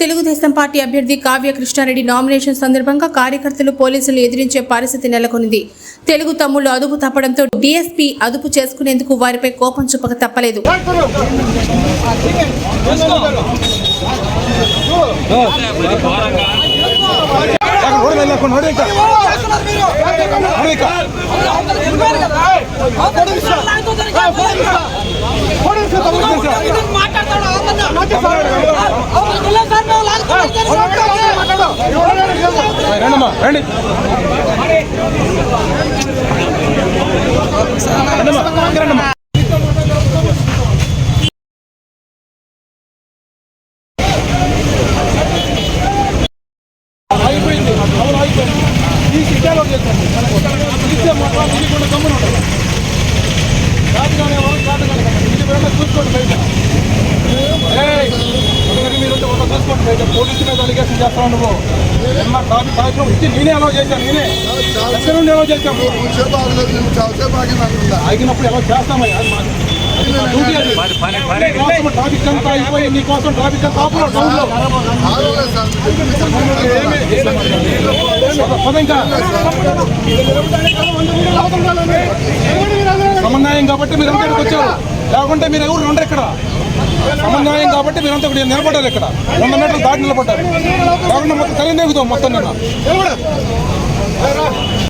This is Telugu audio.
తెలుగుదేశం పార్టీ అభ్యర్థి కావ్య కృష్ణారెడ్డి నామినేషన్ సందర్భంగా కార్యకర్తలు పోలీసులు ఎదిరించే పరిస్థితి నెలకొంది తెలుగు తమ్ముళ్ళు అదుపు తప్పడంతో డీఎస్పీ అదుపు చేసుకునేందుకు వారిపై కోపం చూపక తప్పలేదు. అయిపోయింది. ఈ సిటీలో చేస్తాను ఇచ్చే మొత్తం తెలియకుండా గమ్మున ఉంటుంది రాజుగానే వాళ్ళు కాదగానే ఇది చూసుకోండి బయట. బయట పోలీసు మీద అలిగేషన్ చేస్తావు నువ్వు కార్యక్రమం ఇచ్చి నేనే అలౌ చేశాను నేనే ఎక్కడ నుండి అలౌ చేశాము ఆగినప్పుడు ఎలా చేస్తామయ్యా ట్రాఫిక్ అంతా అయిపోయి నీకోసం ట్రాఫిక్ అంతా టౌన్లో సమన్వయం కాబట్టి మీరు ఇక్కడికి వచ్చారు లేకుంటే మీరు ఎవరు ఉండరు ఇక్కడ సమన్వయం కాబట్టి మీరంతా ఇక్కడ నిలబడ్డారు ఇక్కడ. వంద మీటర్లు దాటి నిలబడ్డారు. కాకుండా మొత్తం కలిగి మొత్తం నిన్న.